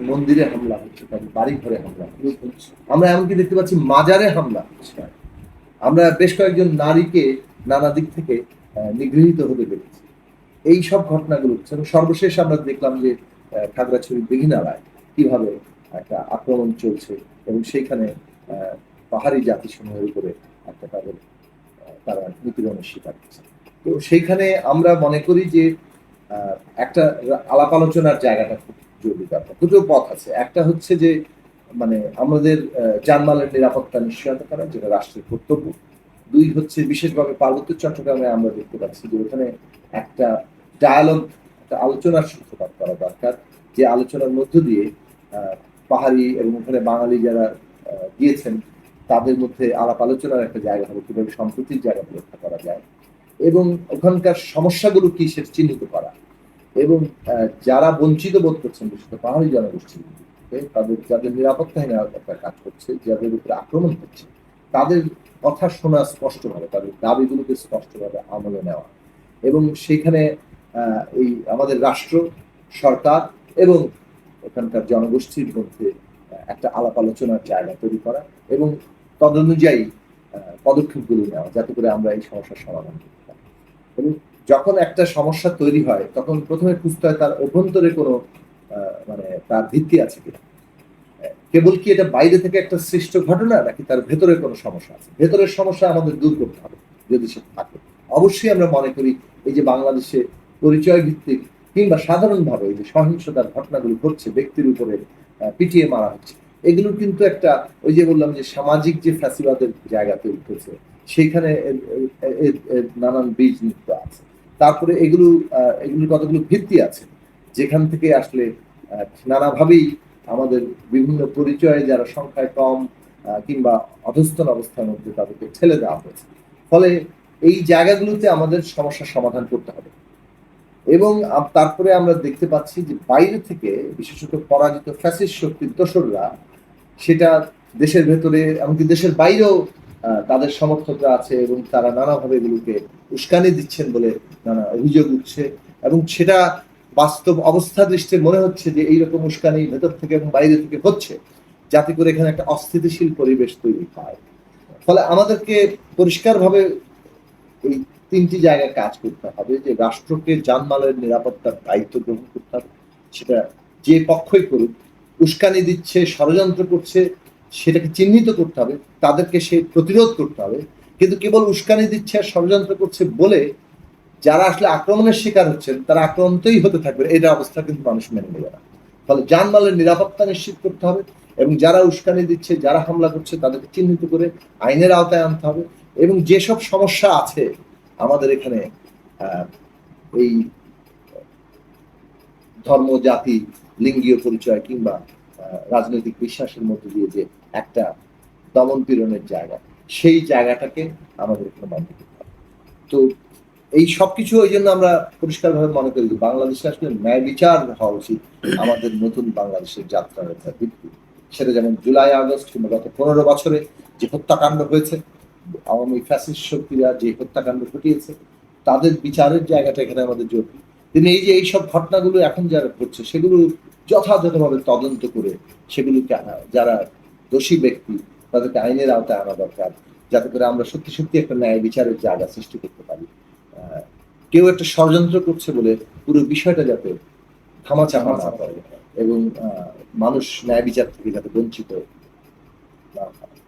মন্দিরে হামলা হচ্ছে তাদের বাড়ি ঘরে হামলা হচ্ছে। আমরা এমনকি দেখতে পাচ্ছি মাজারে হামলা হচ্ছে। আমরা বেশ কয়েকজন নারীকে নানা দিক থেকে নিগৃহীত হতে দেখেছি এই সব ঘটনাগুলো হচ্ছে। এবং সর্বশেষ আমরা দেখলাম যে খাগড়াছড়ি দিঘিনালায় কীভাবে একটা আক্রমণ চলছে এবং সেইখানে আহ, পাহাড়ি জাতিসমূহের উপরে একটা তাদের তারা নিপীড়নের শিকার হচ্ছে। তো সেইখানে আমরা মনে করি যে একটা আলাপ আলোচনার জায়গাটা খুব জরুরি দরকার দুটো পথ আছে। একটা হচ্ছে যে মানে আমাদের জানমালের নিরাপত্তা নিশ্চয়তা করা, যেটা রাষ্ট্রের কর্তব্য। দুই হচ্ছে বিশেষভাবে পার্বত্য চট্টগ্রামে আমরা দেখতে পাচ্ছি যে ওখানে একটা ডায়ালগ একটা আলোচনার সূত্রপাত করা দরকার, যে আলোচনার মধ্য দিয়ে পাহাড়ি এবং ওখানে বাঙালি যারা গিয়েছেন, তাদের মধ্যে আলাপ আলোচনার একটা জায়গা হবে, কীভাবে সম্প্রতির জায়গা রক্ষা করা যায়। এবং ওখানকার সমস্যাগুলো কি সেটা চিহ্নিত এবং যারা বঞ্চিত বোধ করছেন, বিশেষত পাহাড়ি জনগোষ্ঠী তাদের, যাদের নিরাপত্তাহীন একটা কাজ করছে, যাদের উপরে আক্রমণ করছে তাদের কথা শোনা স্পষ্টভাবে, তাদের দাবিগুলোকে স্পষ্টভাবে আমলে নেওয়া। এবং সেখানে এই আমাদের রাষ্ট্র, সরকার এবং এখানকার জনগোষ্ঠীর মধ্যে একটা আলাপ আলোচনার জায়গা তৈরি করা এবং তদনুযায়ী পদক্ষেপগুলো নেওয়া, যাতে করে আমরা এই সমস্যার সমাধান এবং যখন একটা সমস্যা তৈরি হয় তখন প্রথমে খুঁজতে হয় তার অভ্যন্তরে কোনো মানে তার ভিত্তি আছে আহ, কেবল কি এটা বাইরে থেকে একটা সৃষ্ট ঘটনা নাকি তার ভেতরে কোনো সমস্যা আছে? ভেতরের সমস্যা আমাদের দূর করতে হবে যদি সে থাকে। অবশ্যই আমরা মনে করি এই যে বাংলাদেশে পরিচয় ভিত্তিক কিংবা সাধারণভাবে এই যে সহিংসতার ঘটনাগুলো ঘটছে ব্যক্তির উপরে পিটিয়ে মারা হচ্ছে এগুলো কিন্তু একটা ওই যে বললাম যে সামাজিক যে ফ্যাসিবাদের জায়গা তৈরি এর- এর নানান বীজ নিত্য আছে। তারপরে এগুলো এগুলোর কতগুলো ভিত্তি আছে? যেখান থেকে আসলে নানাভাবেই আমাদের বিভিন্ন পরিচয়ে যারা সংখ্যায় কম কিংবা অধস্তন অবস্থার মধ্যে তাদেরকে ঠেলে দেওয়া হয়েছে। ফলে এই জায়গাগুলোতে আমাদের সমস্যার সমাধান করতে হবে। এবং তারপরে আমরা দেখতে পাচ্ছি যে বাইরে থেকে বিশেষত পরাজিত ফ্যাসিস শক্তির দোসররা সেটা দেশের ভেতরে, এমনকি দেশের বাইরেও তাদের সমর্থকরা আছে এবং তারা নানাভাবে এগুলোকে উস্কানি দিচ্ছেন বলে নানা অভিযোগ উঠছে। এবং সেটা বাস্তব অবস্থা দৃষ্টে মনে হচ্ছে যে এইরকম উস্কানি ভেতর থেকে এবং বাইরে থেকে হচ্ছে, যাতে করে এখানে একটা অস্থিতিশীল পরিবেশ তৈরি হয়। ফলে আমাদেরকে পরিষ্কারভাবে এই তিনটি জায়গায় কাজ করতে হবে, যে রাষ্ট্রকে জানমালের নিরাপত্তার দায়িত্ব গ্রহণ করতে হবে, সেটা যে পক্ষই করুক, উস্কানি দিচ্ছে, ষড়যন্ত্র করছে সেটাকে চিহ্নিত করতে হবে, তাদেরকে সে প্রতিরোধ করতে হবে। কিন্তু কেবল উস্কানি দিচ্ছে আর ষড়যন্ত্র করছে বলে যারা আসলে আক্রমণের শিকার হচ্ছেন, তারা আক্রান্তই হতে থাকবে এটা অবস্থা কিন্তু মানুষ মেনে নেবে না। ফলে যানমালের নিরাপত্তা নিশ্চিত করতে হবে এবং যারা উস্কানি দিচ্ছে, যারা হামলা করছে, তাদেরকে চিহ্নিত করে আইনের আওতায় আনতে হবে। এবং যেসব সমস্যা আছে আমাদের এখানে এই ধর্ম, জাতি, লিঙ্গীয় পরিচয় কিংবা রাজনৈতিক বিশ্বাসের মধ্যে দিয়ে যে একটা দমন পীড়নের জায়গা। সেই জায়গাটাকে আমাদের বন্ধ করতে হবে। তো এই সবকিছু ওই জন্য আমরা পরিষ্কারভাবে মনে করি বাংলাদেশে আসলে ন্যায় বিচার হওয়া উচিত আমাদের নতুন বাংলাদেশের যাত্রার একটা ভিত্তি সেটা যেমন জুলাই, আগস্ট কিংবা গত পনেরো বছরে যে হত্যাকাণ্ড হয়েছে, আওয়ামী ফ্যাসিস্ট শক্তিরা যে হত্যাকাণ্ড ঘটিয়েছে, তাদের বিচারের জায়গাটা এখানে আমাদের জরুরি। তিনি এই যে এই সব ঘটনাগুলো এখন যারা ঘটছে, সেগুলো যথাযথভাবে তদন্ত করে সেগুলোকে যারা দোষী ব্যক্তি তাদেরকে আইনের আওতায় আনা দরকার, যাতে করে আমরা সত্যি সত্যি একটা ন্যায় বিচারের জায়গা সৃষ্টি করতে পারি। কেউ একটা ষড়যন্ত্র করছে বলে পুরো বিষয়টা যাতে থামাচাপা না পারে এবং মানুষ ন্যায় বিচার থেকে যাতে বঞ্চিত না হয়।